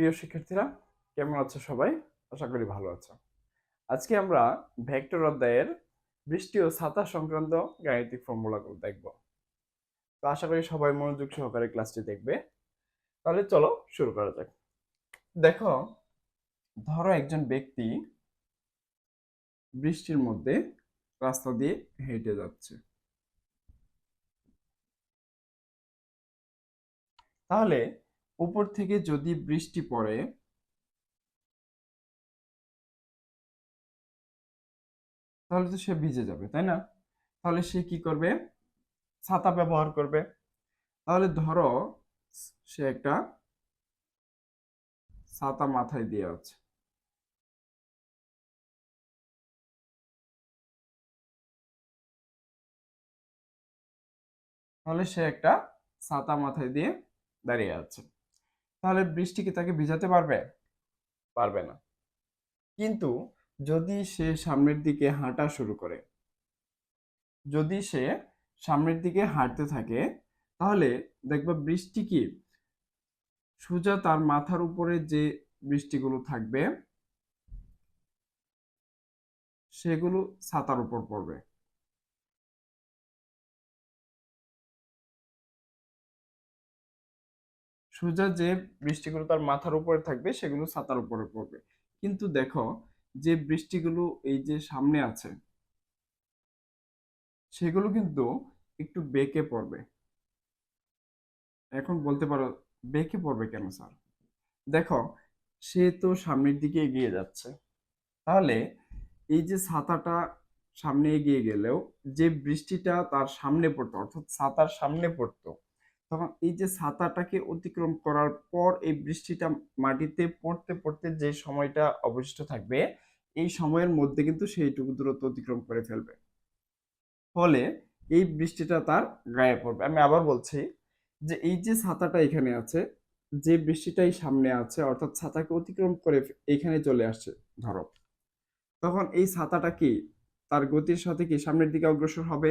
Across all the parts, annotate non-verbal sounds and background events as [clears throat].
প্রিয় শিক্ষার্থীরা, কেমন আছো সবাই? আশা করি ভালো আছো। আজকে আমরা ভেক্টর অধ্যায়ের বৃষ্টি ও ছাতা সংক্রান্ত গাণিতিক ফর্মুলাগুলো দেখব। তো আশা করি সবাই মনোযোগ সহকারে ক্লাসটি দেখবে। তাহলে চলো শুরু করা যাক। দেখো, ধরো একজন ব্যক্তি বৃষ্টির মধ্যে রাস্তা দিয়ে হেঁটে যাচ্ছে। তাহলে উপর থেকে যদি বৃষ্টি পড়ে, তাহলে তো সে ভিজে যাবে, তাই না? তাহলে সে কি করবে? ছাতা ব্যবহার করবে। তাহলে ধরো সে একটা ছাতা মাথায় দিয়ে আছে। তাহলে সে একটা ছাতা মাথায় দিয়ে দাঁড়িয়ে আছে। তাহলে বৃষ্টি কি তাকে ভিজাতে পারবে? পারবে না। কিন্তু যদি সে সামনের দিকে হাঁটা শুরু করে, যদি সে সামনের দিকে হাঁটতে থাকে, তাহলে দেখবা বৃষ্টি কি? সোজা তার মাথার উপরে যে বৃষ্টিগুলো থাকবে, সেগুলো ছাতার উপর পড়বে। সোজা যে বৃষ্টিগুলো তার মাথার উপরে থাকবে, সেগুলো ছাতার উপরে পড়বে। কিন্তু দেখো, যে বৃষ্টিগুলো এই যে সামনে আছে, সেগুলো কিন্তু একটু বেঁকে পড়বে। এখন বলতে পারো, বেঁকে পড়বে কেন স্যার? দেখো, সে তো সামনের দিকে এগিয়ে যাচ্ছে। তাহলে এই যে ছাতাটা সামনে এগিয়ে গেলেও, যে বৃষ্টিটা তার সামনে পড়তো, অর্থাৎ ছাতার সামনে পড়তো তখন এই যে ছাতাটাকে অতিক্রম করার পর এই বৃষ্টিটা মাটিতে পড়তে পড়তে যে সময়টা অবশিষ্ট থাকবে, এই সময়ের মধ্যে কিন্তু সেইটুকু দূরত্ব অতিক্রম করে ফেলবে। ফলে এই বৃষ্টিটা তার গায়ে পড়বে। আমি আবার বলছি যে এই যে ছাতাটা এখানে আছে, যে বৃষ্টিটাই সামনে আছে, অর্থাৎ ছাতাকে অতিক্রম করে এখানে চলে আসছে, ধরো। তখন এই ছাতাটা কি, তার গতির সাথে কি সামনের দিকে অগ্রসর হবে?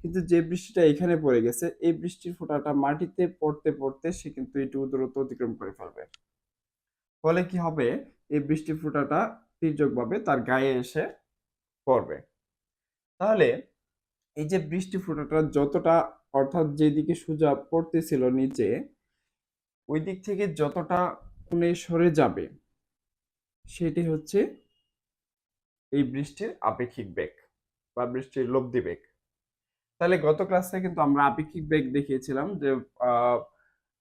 কিন্তু যে বৃষ্টিটা এখানে পড়ে গেছে, এই বৃষ্টির ফোঁটাটা মাটিতে পড়তে পড়তে সে কিন্তু এইটুকু দূরত্ব অতিক্রম করে ফেলবে। ফলে কি হবে? এই বৃষ্টির ফোঁটাটা তির্যকভাবে তার গায়ে এসে পড়বে। তাহলে এই যে বৃষ্টি ফোঁটাটা যতটা, অর্থাৎ যেদিকে সোজা পড়তেছিল নিচে, ওই দিক থেকে যতটা কোণে সরে যাবে, সেটি হচ্ছে এই বৃষ্টির আপেক্ষিক বেগ বা বৃষ্টির লব্ধি বেগ। তাহলে গত ক্লাসে কিন্তু আমরা আপেক্ষিক বেগ দেখিয়েছিলাম যে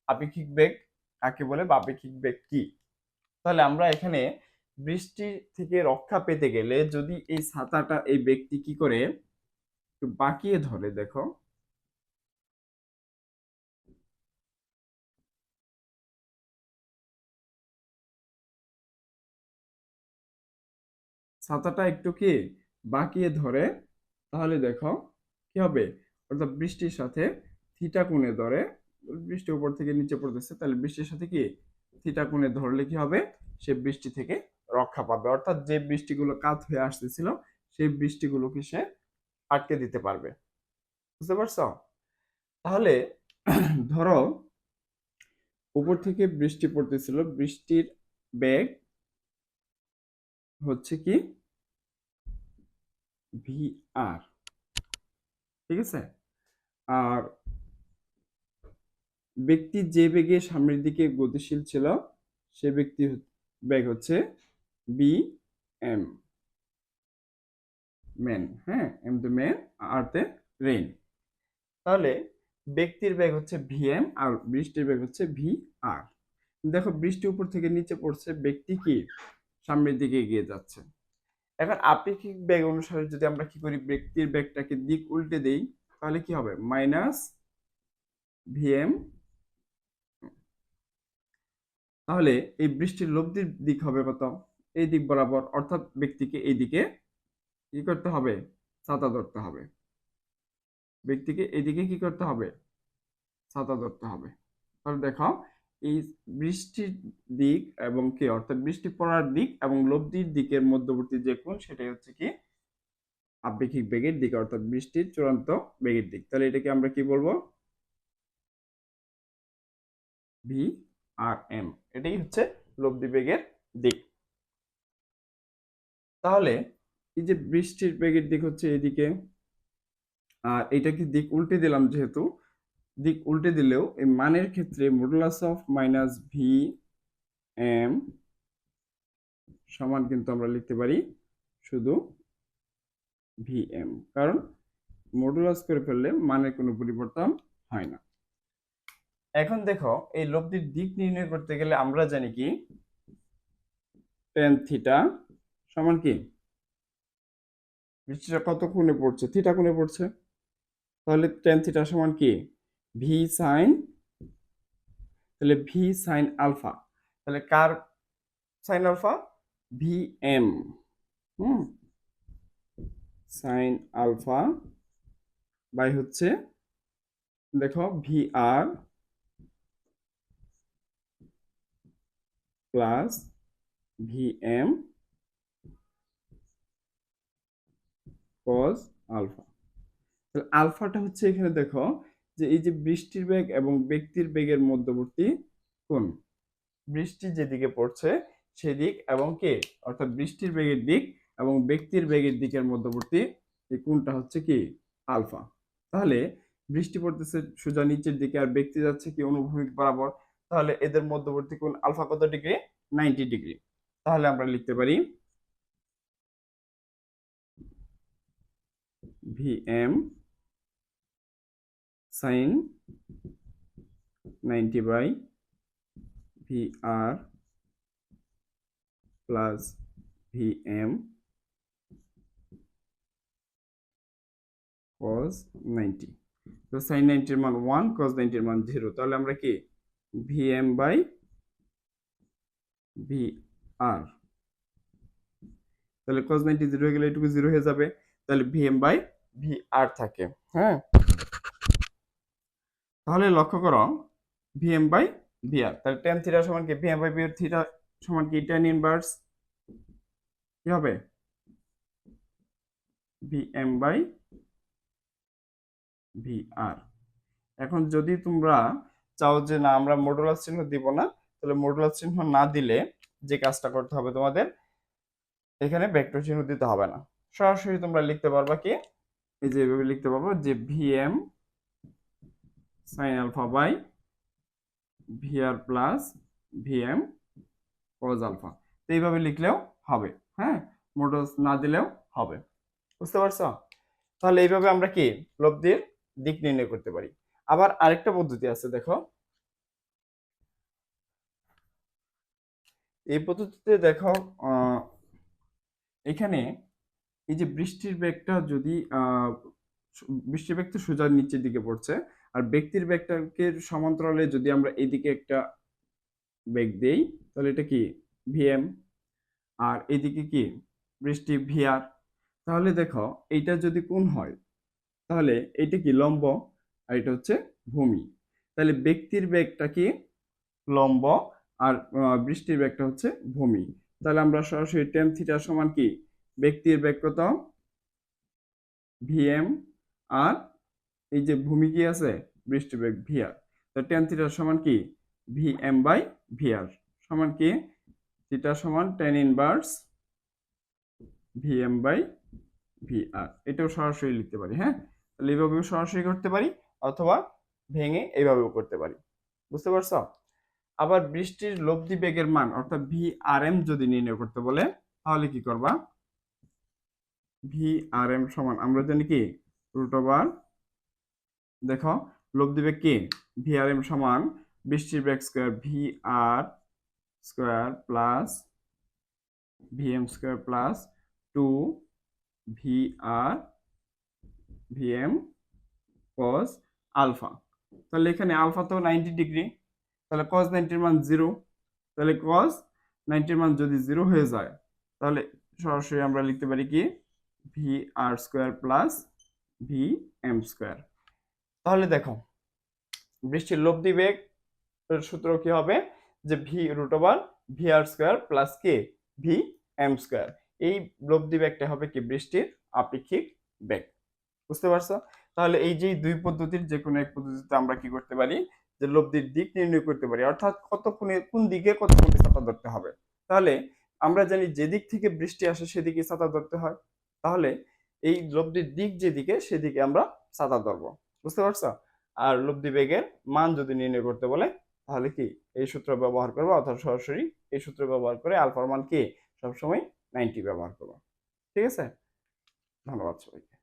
আপেক্ষিক বেগ কাকে বলে বা আপেক্ষিক বেগ কি? তাহলে আমরা এখানে বৃষ্টি থেকে রক্ষা পেতে গেলে যদি এই ছাতাটা, এই ব্যক্তি কি করে? একটু বাঁকিয়ে ধরে দেখো। ছাতাটা একটু কি? বাঁকিয়ে ধরে। তাহলে দেখো কি হবে? অর্থাৎ বৃষ্টির সাথে থিটা কোণে ধরে, বৃষ্টি উপর থেকে নিচে পড়তেছে, তাহলে বৃষ্টির সাথে কি? থিটা কোণে ধরলে কি হবে? সে বৃষ্টি থেকে রক্ষা পাবে। অর্থাৎ যে বৃষ্টিগুলো কাত হয়ে আসতেছিল, সেই বৃষ্টিগুলোকে সে আটকে দিতে পারবে। বুঝতে পারছ? তাহলে [clears throat] ধরো, উপর থেকে বৃষ্টি পড়তেছিল, বৃষ্টির বেগ হচ্ছে কি? ভি আর ঠিক আছে? আর ব্যক্তি যে বেগে সামনের দিকে গতিশীল ছিল, সে ব্যক্তি বেগ হচ্ছে বি এম ম্যান হ্যাঁ? এম দ্য আর তে রেইন তাহলে ব্যক্তির বেগ হচ্ছে ভি এম আর বৃষ্টির বেগ হচ্ছে ভি আর দেখো, বৃষ্টি উপর থেকে নিচে পড়ছে, ব্যক্তি কি? সামনের দিকে এগিয়ে যাচ্ছে। এখন আপেক্ষিক বেগ অনুসারে যদি আমরা কি করি, ব্যক্তির বেগটাকে দিক উল্টে দেই, তাহলে কি হবে? Minus VM. তাহলে এই বৃষ্টির লব্ধির দিক হবে কত? এই দিক বরাবর, অর্থাৎ ব্যক্তিকে এই দিকে কি করতে হবে? ছাতা ধরতে হবে। ব্যক্তিকে এদিকে কি করতে হবে? ছাতা ধরতে হবে। তাহলে দেখো এই বৃষ্টির দিক এবং কি, অর্থাৎ বৃষ্টি পড়ার দিক এবং লব্ধির দিকের মধ্যবর্তী যে কোণ, সেটাই হচ্ছে কি আপেক্ষিক বেগের দিক, অর্থাৎ বৃষ্টির চূড়ান্ত বেগের দিক। তাহলে এটাকে আমরা কি বলব? ভি আর এম এটাই হচ্ছে লব্ধি বেগের দিক। তাহলে এই যে বৃষ্টির বেগের দিক হচ্ছে এদিকে, আর এটাকে দিক উল্টে দিলাম যেহেতু দিক উল্টে দিলেও এই মানের ক্ষেত্রে modulus of minus V M সমান কিন্তু আমরা লিখতে পারি শুধু ভি এম কারণ মডুলাস করে ফেললে মানের কোনো পরিবর্তন হয় না। এখন দেখো, এই লব্ধির দিক নির্ণয় করতে গেলে আমরা জানি কি? টেন থিটা সমান কি? বৃষ্টিটা কত কোণে পড়ছে? থিটা কোণে পড়ছে। তাহলে টেন থিটা সমান কি? ভি সাইন তাহলে ভি সাইন আলফা তাহলে কার sine alpha V M sine alpha by হচ্ছে, দেখো V R plus V M cos alpha তাহলে আলফাটা হচ্ছে এখানে দেখো যে এই যে বৃষ্টির বেগ এবং ব্যক্তির বেগের মধ্যবর্তী কোণ। বৃষ্টি যেদিকে পড়ছে সেদিক এবং কে? অর্থাৎ বৃষ্টির বেগের দিক এবং ব্যক্তির বেগের দিকের মধ্যবর্তী এই কোণটা হচ্ছে কি? আলফা। তাহলে বৃষ্টি পড়তেছে সোজা নিচের দিকে আর ব্যক্তি যাচ্ছে কি অনুভূমিক বরাবর। তাহলে এদের মধ্যবর্তী কোণ আলফা কত ডিগ্রি? Ninety degree. তাহলে আমরা লিখতে পারি VM sine ninety by V R plus V M cos ninety তো সাইন নাইনটির মান ওয়ান কজ নাইনটির মান জিরো তাহলে আমরা কি? V M by V R তাহলে কজ নাইনটি জিরো হয়ে গেলে এটুকু জিরো হয়ে যাবে। তাহলে V M by V R থাকে। হ্যাঁ? তাহলে লক্ষ্য করো V M by V R তাহলে টেন থিটা সমান কি? V M by VR theta সমান কি? টেন ইনভার্স কি হবে? V M by V R এখন যদি তোমরা চাও যে না, আমরা মডুলার চিহ্ন দিব না, তাহলে মডুলার চিহ্ন না দিলে যে কাজটা করতে হবে তোমাদের, এখানে ভেক্টর চিহ্ন দিতে হবে না। সরাসরি তোমরা লিখতে পারবা কি? এই যে এভাবে লিখতে পারব যে V M sine alpha by V R plus V M cos alpha তো এইভাবে লিখলেও হবে হ্যাঁ? মডুলাস না দিলেও হবে। বুঝতে পারছ? তাহলে এইভাবে আমরা কি লব্ধির দিক নির্ণয় করতে পারি। আবার আরেকটা পদ্ধতি আছে, দেখো। এই পদ্ধতিতে দেখো এখানে এই যে বৃষ্টির বেগটা যদি বৃষ্টির বেগ তো সোজা নিচের দিকে পড়ছে আর ব্যক্তির বেগটাকে সমান্তরালে যদি আমরা এদিকে একটা বেগ দেই, তাহলে এটা কি? ভিএম আর এদিকে কি? বৃষ্টি ভিআর তাহলে দেখো, এইটা যদি কোন হয়, তাহলে এইটা কি? লম্ব। আর এটা হচ্ছে ভূমি। তাহলে ব্যক্তির বেগটা কি? লম্ব। আর বৃষ্টির বেগটা হচ্ছে ভূমি। তাহলে আমরা সরাসরি টেন থিটা সমান কি? ব্যক্তির বেগ কত? ভিএম আর এই যে ভূমি কি আছে? বৃষ্টির বেগ ভিআর তো টেন থিটা সমান কি? ভি এম বাই ভিআর সমান কি? থিটা সমান tan inverse VM by VR এটাও সরাসরি লিখতে পারি হ্যাঁ? তাহলে এইভাবেও সরাসরি করতে পারি, অথবা ভেঙে এইভাবেও করতে পারি। বুঝতে পারছ? আবার বৃষ্টির লব্ধি বেগের মান, অর্থাৎ ভি আর এম যদি নির্ণয় করতে বলে, তাহলে কি করবা? ভি আর এম সমান, আমরা জানি কি? রুট ওভার দেখো লব্ধি বেগ কি? ভি আর এম সমান বৃষ্টির বেগ square V R square plus V M square plus two V R V M cos alpha তাহলে এখানে আলফা তো নাইনটি ডিগ্রি তাহলে কস নাইনটির মান জিরো তাহলে কস নাইনটির মান যদি জিরো হয়ে যায়, তাহলে সরাসরি আমরা লিখতে পারি কি? V R square plus V M square তাহলে দেখো, বৃষ্টির লব্ধি বেগ সূত্র কি হবে? যে V root over V R square plus কে ভি এম স্কোয়ার এই লব্ধি বেগটা হবে কি বৃষ্টির আপেক্ষিক বেগ। বুঝতে পারছ? তাহলে এই যে দুই পদ্ধতির যে কোনো এক পদ্ধতিতে আমরা কি করতে পারি? যে লব্ধির দিক নির্ণয় করতে পারি। অর্থাৎ কতক্ষণে, কোন দিকে কতক্ষণে ছাতা ধরতে হবে? তাহলে আমরা জানি যেদিক থেকে বৃষ্টি আসে সেদিকে ছাতা ধরতে হয়। তাহলে এই লব্ধির দিক যেদিকে, সেদিকে আমরা ছাতা ধরবো। বুঝতে পারছ? আর লব্ধি বেগের মান যদি নির্ণয় করতে বলে, তাহলে কি? এই সূত্র ব্যবহার করব? অর্থাৎ সরাসরি এই সূত্র ব্যবহার করে আলফার মান কি? সবসময় নাইনটি ব্যবহার করব। ঠিক আছে? ধন্যবাদ সবাইকে।